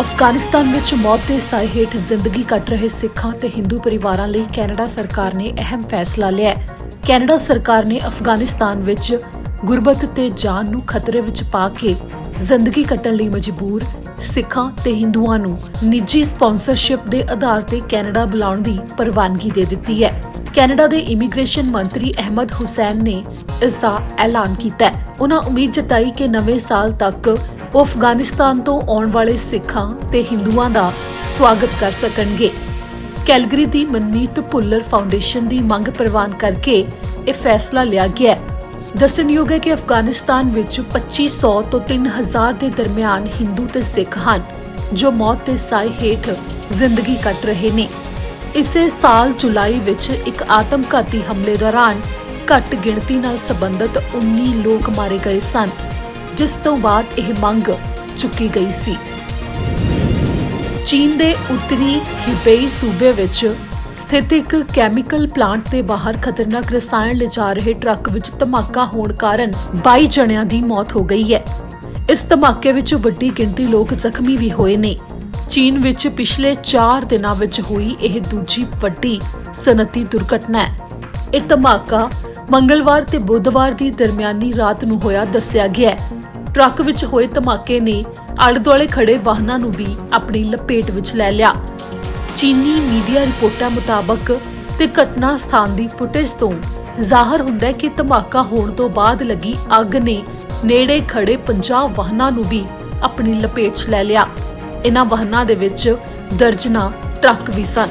ਅਫਗਾਨਿਸਤਾਨ ਵਿੱਚ ਮੌਤ ਦੇ ਸਾਏ ਹੇਠ ਜ਼ਿੰਦਗੀ ਕੱਟ ਰਹੇ ਸਿੱਖਾਂ ਤੇ ਹਿੰਦੂ ਪਰਿਵਾਰਾਂ ਲਈ ਕੈਨੇਡਾ ਸਰਕਾਰ ਨੇ ਅਹਿਮ ਫੈਸਲਾ ਲਿਆ ਹੈ। ਕੈਨੇਡਾ ਸਰਕਾਰ ਨੇ ਅਫਗਾਨਿਸਤਾਨ ਵਿੱਚ ਗੁਰਬਤ ਤੇ ਜਾਨ ਨੂੰ ਖਤਰੇ ਵਿੱਚ ਪਾ ਕੇ ਜ਼ਿੰਦਗੀ ਕੱਟਣ ਲਈ ਮਜਬੂਰ ਸਿੱਖਾਂ ਤੇ ਹਿੰਦੂਆਂ ਨੂੰ ਨਿੱਜੀ ਸਪਾਂਸਰਸ਼ਿਪ ਦੇ ਆਧਾਰ ਤੇ ਕੈਨੇਡਾ ਬੁਲਾਉਣ ਦੀ ਪ੍ਰਵਾਨਗੀ ਦੇ ਦਿੱਤੀ ਹੈ। ਕੈਨੇਡਾ ਦੇ ਇਮੀਗ੍ਰੇਸ਼ਨ ਮੰਤਰੀ ਅਹਿਮਦ ਹੁਸੈਨ ਨੇ ਇਸ ਦਾ ਐਲਾਨ ਕੀਤਾ ਹੈ। ਉਹਨਾਂ ਉਮੀਦ ਜਤਾਈ ਕਿ ਨਵੇਂ ਸਾਲ ਤੱਕ ਉਹ ਅਫਗਾਨਿਸਤਾਨ ਤੋਂ ਆਉਣ ਵਾਲੇ ਸਿੱਖਾਂ ਤੇ ਹਿੰਦੂਆਂ ਦਾ ਸਵਾਗਤ ਕਰ ਸਕਣਗੇ। ਕੈਲਗਰੀ ਦੀ ਮਨਮੀਤ ਭੁੱਲਰ ਫਾਊਂਡੇਸ਼ਨ ਦੀ ਮੰਗ ਪ੍ਰਵਾਨ ਕਰਕੇ ਇਹ ਫੈਸਲਾ ਲਿਆ ਗਿਆ ਹੈ। ਦੱਸਣਯੋਗ ਹੈ ਕਿ ਅਫਗਾਨਿਸਤਾਨ ਵਿੱਚ 2500 ਤੋਂ 3000 ਦੇ ਦਰਮਿਆਨ ਹਿੰਦੂ ਤੇ ਸਿੱਖ ਹਨ, ਜੋ ਮੌਤ ਦੇ ਸਾਏ ਹੇਠ ਜ਼ਿੰਦਗੀ ਕੱਟ ਰਹੇ ਨੇ। ਇਸੇ ਸਾਲ ਜੁਲਾਈ ਵਿੱਚ ਇੱਕ ਆਤਮਘਾਤੀ ਹਮਲੇ ਦੌਰਾਨ ਘੱਟ ਗਿਣਤੀ ਨਾਲ ਸੰਬੰਧਿਤ 19 ਲੋਕ ਮਾਰੇ ਗਏ ਸਨ। ਜਿਸ ਤੋਂ ਬਾਅਦ ਇਹ ਮੰਗ ਚੁੱਕੀ ਗਈ ਸੀ। ਚੀਨ ਦੇ ਉੱਤਰੀ ਹਿਬੇਈ ਸੂਬੇ ਵਿੱਚ ਸਥਿਤ ਇੱਕ ਕੈਮੀਕਲ ਪਲਾਂਟ ਦੇ ਬਾਹਰ ਖਤਰਨਾਕ ਰਸਾਇਣ ਲਿਜਾ ਰਹੇ ਟਰੱਕ ਵਿੱਚ ਧਮਾਕਾ ਹੋਣ ਕਾਰਨ 22 ਜਣਿਆਂ ਦੀ ਮੌਤ ਹੋ ਗਈ ਹੈ। ਇਸ ਧਮਾਕੇ ਵਿੱਚ ਵੱਡੀ ਗਿਣਤੀ ਲੋਕ ਜ਼ਖਮੀ ਵੀ ਹੋਏ ਨੇ। ਚੀਨ ਵਿੱਚ ਪਿਛਲੇ 4 ਦਿਨਾਂ ਵਿੱਚ ਹੋਈ ਇਹ ਦੂਜੀ ਵੱਡੀ ਸਨਅਤੀ ਦੁਰਘਟਨਾ ਹੈ। ਇਹ ਧਮਾਕਾ ਮੰਗਲਵਾਰ ਤੇ ਬੁੱਧਵਾਰ ਦੀ ਦਰਮਿਆਨੀ ਰਾਤ ਨੂੰ ਹੋਇਆ ਦੱਸਿਆ ਗਿਆ ਹੈ। ਟਰੱਕ ਵਿੱਚ ਹੋਏ ਧਮਾਕੇ ਨੇ ਆਲੇ-ਦੁਆਲੇ ਖੜੇ ਵਾਹਨਾਂ ਨੂੰ ਵੀ ਆਪਣੀ ਲਪੇਟ ਵਿੱਚ ਲੈ ਲਿਆ। ਚੀਨੀ ਮੀਡੀਆ ਰਿਪੋਰਟਾਂ ਮੁਤਾਬਕ ਤੇ ਘਟਨਾ ਸਥਾਨ ਦੀ ਫੁਟੇਜ ਤੋਂ ਜ਼ਾਹਰ ਹੁੰਦਾ ਹੈ ਕਿ ਧਮਾਕਾ ਹੋਣ ਤੋਂ ਬਾਅਦ ਲੱਗੀ ਅੱਗ ਨੇ ਨੇੜੇ ਖੜੇ 50 ਵਾਹਨਾਂ ਨੂੰ ਵੀ ਆਪਣੀ ਲਪੇਟ 'ਚ ਲੈ ਲਿਆ। ਇਹਨਾਂ ਵਾਹਨਾਂ ਦੇ ਵਿੱਚ ਦਰਜਨਾ ਟਰੱਕ ਵੀ ਸਨ।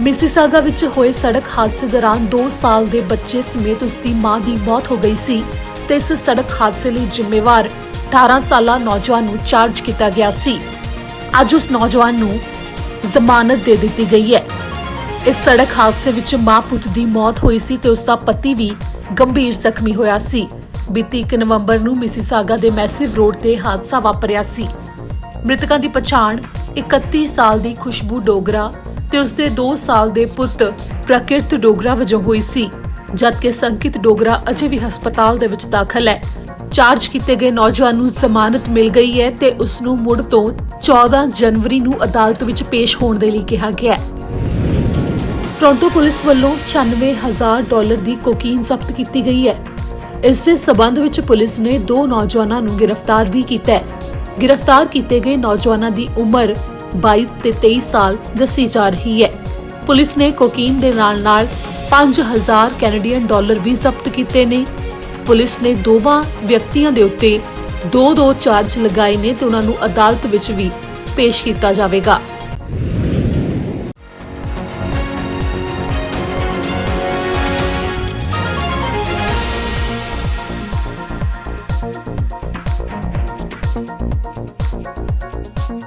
ਮਿਸਿਸਾਗਾ ਵਿੱਚ ਹੋਏ ਸੜਕ ਹਾਦਸੇ ਦੌਰਾਨ 2 ਸਾਲ ਦੇ ਬੱਚੇ ਸਮੇਤ ਉਸ ਦੀ ਮਾਂ ਦੀ ਮੌਤ ਹੋ ਗਈ ਸੀ। ਤੇ ਇਸ ਸੜਕ ਹਾਦਸੇ ਲਈ ਜ਼ਿੰਮੇਵਾਰ 18 ਸਾਲਾ ਨੌਜਵਾਨ ਨੂੰ ਚਾਰਜ ਕੀਤਾ ਗਿਆ ਸੀ। ਅੱਜ ਉਸ ਨੌਜਵਾਨ ਨੂੰ ਜ਼ਮਾਨਤ ਦੇ ਦਿੱਤੀ ਗਈ ਹੈ। ਇਸ ਸੜਕ ਹਾਦਸੇ ਵਿੱਚ ਮਾਂ ਪੁੱਤ ਦੀ ਮੌਤ ਹੋਈ ਸੀ ਤੇ ਉਸ ਦਾ ਪਤੀ ਵੀ ਗੰਭੀਰ ਜ਼ਖਮੀ ਹੋਇਆ ਸੀ। ਬੀਤੀ 1 ਨਵੰਬਰ ਨੂੰ ਮਿਸਿਸਾਗਾ ਦੇ ਮੈਸਿਵ ਰੋਡ ਤੇ ਹਾਦਸਾ ਵਾਪਰਿਆ ਸੀ। ਮ੍ਰਿਤਕਾਂ ਦੀ ਪਛਾਣ 31 ਸਾਲ ਦੀ ਖੁਸ਼ਬੂ ਡੋਗਰਾ ਤੇ ਉਸ ਦੇ 2 ਸਾਲ ਦੇ ਪੁੱਤ ਪ੍ਰਕਿਰਤ ਡੋਗਰਾ ਵਜੋਂ ਹੋਈ ਸੀ। ਜਦਕਿ ਸੰਕਿਤ ਡੋਗਰਾ ਅਜੇ ਵੀ ਹਸਪਤਾਲ ਦੇ ਵਿੱਚ ਦਾਖਲ ਹੈ। ਚਾਰਜ ਕੀਤੇ ਗਏ ਨੌਜਵਾਨ ਨੂੰ ਜ਼ਮਾਨਤ ਮਿਲ ਗਈ ਹੈ ਤੇ ਉਸ ਨੂੰ ਮੁੜ ਤੋਂ 14 ਜਨਵਰੀ ਨੂੰ ਅਦਾਲਤ ਵਿੱਚ ਪੇਸ਼ ਹੋਣ ਦੇ ਲਈ ਕਿਹਾ ਗਿਆ ਹੈ। ਟੋਰਾਂਟੋ ਪੁਲਿਸ ਵੱਲੋਂ 96000 ਡਾਲਰ ਦੀ ਕੋਕੀਨ ਜ਼ਬਤ ਕੀਤੀ ਗਈ ਹੈ। ਇਸ ਦੇ ਸਬੰਧ ਵਿੱਚ ਪੁਲਿਸ ਨੇ ਦੋ ਨੌਜਵਾਨਾਂ ਨੂੰ ਗ੍ਰਿਫਤਾਰ ਵੀ ਕੀਤਾ ਹੈ। ਗ੍ਰਿਫਤਾਰ ਕੀਤੇ ਗਏ ਨੌਜਵਾਨਾਂ ਦੀ ਉਮਰ 22 ਤੇ 23 ਸਾਲ ਦੱਸੀ ਜਾ ਰਹੀ ਹੈ। ਪੁਲਿਸ ਨੇ ਕੋਕੀਨ ਦੇ ਨਾਲ-ਨਾਲ 5000 ਕੈਨੇਡੀਅਨ ਡਾਲਰ ਵੀ ਜ਼ਬਤ ਕੀਤੇ ਨੇ। ਪੁਲਿਸ ਨੇ ਦੋਵਾਂ ਵਿਅਕਤੀਆਂ ਦੇ ਉੱਤੇ ਦੋ ਦੋ ਚਾਰਜ ਲਗਾਏ ਨੇ ਤੇ ਉਹਨਾਂ ਨੂੰ ਅਦਾਲਤ ਵਿੱਚ ਵੀ ਪੇਸ਼ ਕੀਤਾ ਜਾਵੇਗਾ।